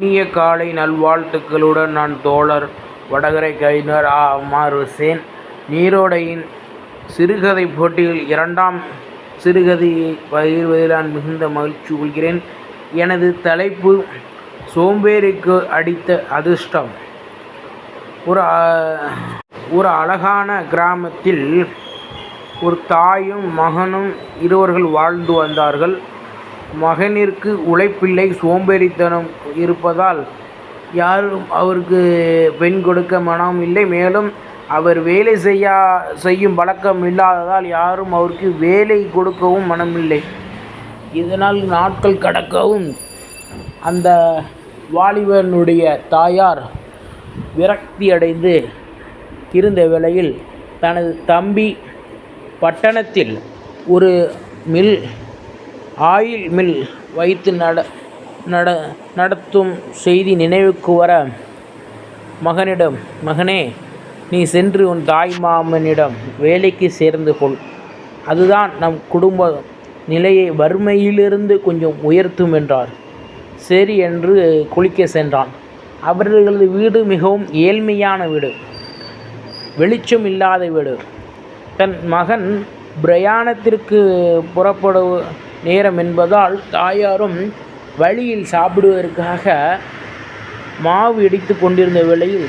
இனிய காலை நல்வாழ்த்துக்களுடன் நான் தோழர் வடகரை கவிஞர் ஆ. அம்மார் ஹுசேன். நீரோடையின் சிறுகதை போட்டியில் இரண்டாம் சிறுகதையை பகிர்வதில் நான் மிகுந்த மகிழ்ச்சி கொள்கிறேன். எனது தலைப்பு சோம்பேறிக்கு அடித்த அதிர்ஷ்டம். ஒரு ஒரு அழகான கிராமத்தில் ஒரு தாயும் மகனும் இருவர்கள் வாழ்ந்து வந்தார்கள். மகனிற்கு உழைப்பில்லை சோம்பேறித்தனம் இருப்பதால் யாரும் அவருக்கு பெண் கொடுக்க மனம் இல்லை. மேலும் அவர் வேலை செய்யா செய்யும் பழக்கம் இல்லாததால் யாரும் அவருக்கு வேலை கொடுக்கவும் மனமில்லை இதனால் நாட்கள் கடக்கவும் அந்த வாலிபனுடைய தாயார் விரக்தி அடைந்து இருந்த வேளையில் தனது தம்பி பட்டணத்தில் ஒரு மில் ஆயில் மில் வைத்து நட நட நடத்தும் செய்தி நினைவுக்கு வர மகனிடம் மகனே நீ சென்று உன் தாய் மாமனிடம் வேலைக்கு சேர்ந்து கொள். அதுதான் நம் குடும்ப நிலையை வறுமையிலிருந்து கொஞ்சம் உயர்த்தும் என்றார். சரி என்று குளிக்க சென்றான். அவர்களது வீடு மிகவும் ஏழ்மையான வீடு. வெளிச்சம் இல்லாத வீடு. தன் மகன் பிரயாணத்திற்கு புறப்படு நேரம் என்பதால் தாயாரும் வழியில் சாப்பிடுவதற்காக மாவு இடித்து கொண்டிருந்த வேளையில்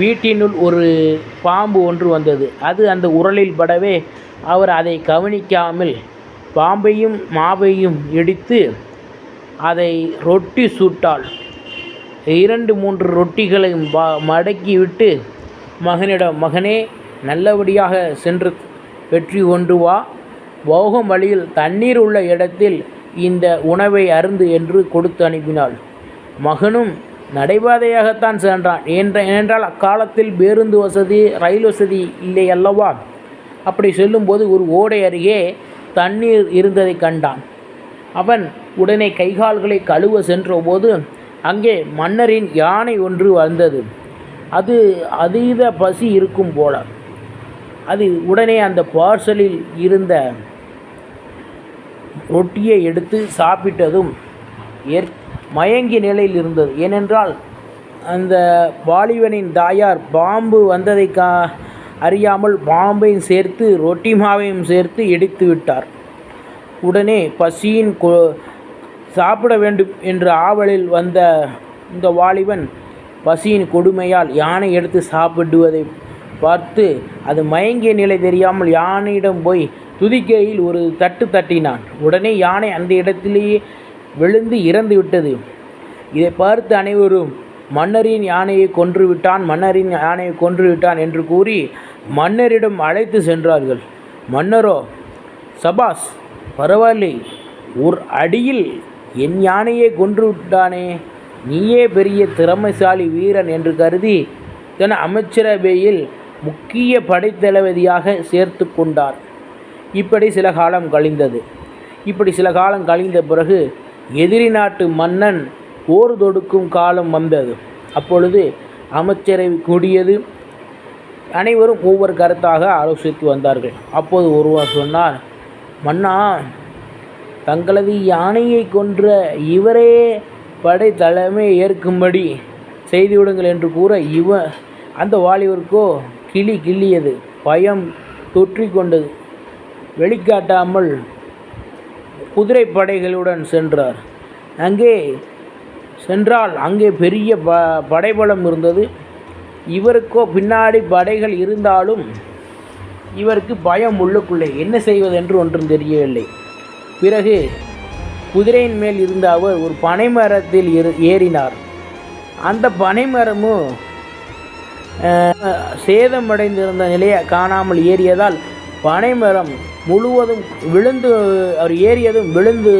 வீட்டினுள் ஒரு பாம்பு ஒன்று வந்தது. அது அந்த உரலில் படவே அவர் அதை கவனிக்காமல் பாம்பையும் மாவையும் இடித்து அதை ரொட்டி சுட்டாள். இரண்டு மூன்று ரொட்டிகளையும் மடக்கிவிட்டு மகனிடம் மகனே நல்லபடியாக சென்று வெற்றி கொண்டு வா. போகும் வழியில் தண்ணீர் உள்ள இடத்தில் இந்த உணவை அருந்து என்று கொடுத்து அனுப்பினாள். மகனும் நடைபாதையாகத்தான் சென்றான். என்ற ஏனென்றால் அக்காலத்தில் பேருந்து வசதி ரயில் வசதி இல்லை அல்லவா? அப்படி செல்லும்போது ஒரு ஓடை அருகே தண்ணீர் இருந்ததை கண்டான். அவன் உடனே கைகால்களை கழுவ சென்றபோது அங்கே மன்னரின் யானை ஒன்று வந்தது. அது அதீத பசி இருக்கும் போல. அது உடனே அந்த பார்சலில் இருந்த ரொட்டியை எடுத்து சாப்பிட்டதும் ஏற் மயங்கிய நிலையில் இருந்தது. ஏனென்றால் அந்த வாலிபனின் தாயார் பாம்பு வந்ததை கா அறியாமல் பாம்பையும் சேர்த்து ரொட்டி மாவையும் சேர்த்து இடித்து விட்டார். உடனே பசியின் கொ சாப்பிட வேண்டும் என்ற ஆவலில் வந்த இந்த வாலிபன் பசியின் கொடுமையால் யானை எடுத்து சாப்பிடுவதை பார்த்து அது மயங்கிய நிலை தெரியாமல் யானையிடம் போய் துதிக்கையில் ஒரு தட்டு தட்டினான். உடனே யானை அந்த இடத்திலேயே விழுந்து இறந்து விட்டது. இதை பார்த்து அனைவரும் மன்னரின் யானையை கொன்று விட்டான் மன்னரின் யானையை கொன்று விட்டான் என்று கூறி மன்னரிடம் அழைத்து சென்றார்கள். மன்னரோ சபாஸ் பரவாயில்லை ஒரு அடியில் என் யானையை கொன்று விட்டானே நீயே பெரிய திறமைசாலி வீரன் என்று கருதி தன் அமைச்சரவையில் முக்கிய படைத்தளபதியாக சேர்த்து கொண்டார். இப்படி சில காலம் கழிந்தது. இப்படி சில காலம் கழிந்த பிறகு எதிரி நாட்டு மன்னன் போர் தொடுக்கும் காலம் வந்தது. அப்பொழுது அமைச்சரவை கூடியது அனைவரும் ஒவ்வொரு கருத்தாக ஆலோசித்து வந்தார்கள். அப்போது ஒருவர் சொன்னார் மன்னா தங்களது யானையை கொன்ற இவரே படை தலைமை ஏற்கும்படி செய்துவிடுங்கள் என்று கூற இவ அந்த வாலிபருக்கோ கிளி கிள்ளியது. பயம் தொற்றிக்கொண்டது. வெளிக்காட்டாமல் குதிரை படைகளுடன் சென்றார். அங்கே சென்றால் அங்கே பெரிய ப படைபலம் இருந்தது. இவருக்கோ பின்னாடி படைகள் இருந்தாலும் இவருக்கு பயம் உள்ளுக்குள்ளே என்ன செய்வதென்று ஒன்றும் தெரியவில்லை. பிறகு குதிரையின் மேல் இருந்த அவர் ஒரு பனைமரத்தில் ஏறினார். அந்த பனைமரமும் சேதமடைந்திருந்த நிலையை காணாமல் ஏறியதால் பனைமரம் முழுவதும் விழுந்து அவர் ஏறியதும் விழுந்து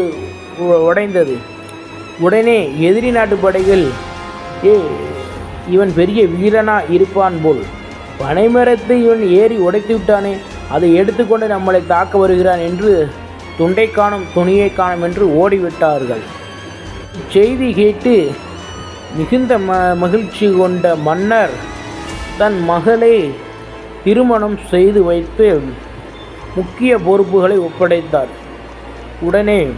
உடைந்தது. உடனே எதிரி நாட்டு படைகள் ஏ இவன் பெரிய வீரனா இருப்பான் போல். பனைமரத்தை இவன் ஏறி உடைத்து விட்டானே அதை எடுத்துக்கொண்டு நம்மளை தாக்க வருகிறான் என்று துண்டை காணும் துணியை காணும் என்று ஓடிவிட்டார்கள். செய்தி கேட்டு மிகுந்த ம மகிழ்ச்சி கொண்ட மன்னர் தன் மகளை திருமணம் செய்து வைத்து முக்கிய பொறுப்புகளை ஒப்படைத்தார். உடனே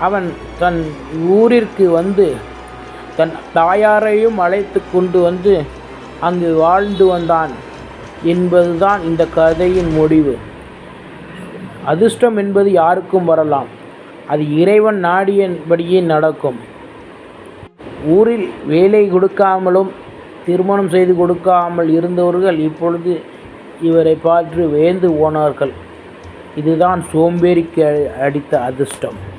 அவன் தன் ஊரிற்கு வந்து தன் தாயாரையும் அழைத்து கொண்டு வந்து அங்கு வாழ்ந்து வந்தான் என்பதுதான் இந்த கதையின் முடிவு. அதிர்ஷ்டம் என்பது யாருக்கும் வரலாம். அது இறைவன் நாடியபடியே நடக்கும். ஊரில் வேலை கொடுக்காமலும் திருமணம் செய்து கொடுக்காமல் இருந்தவர்கள் இப்பொழுது இவரை பார்த்து வேந்து போனார்கள். இதுதான் சோம்பேறிக்கு அடித்த அதிர்ஷ்டம்.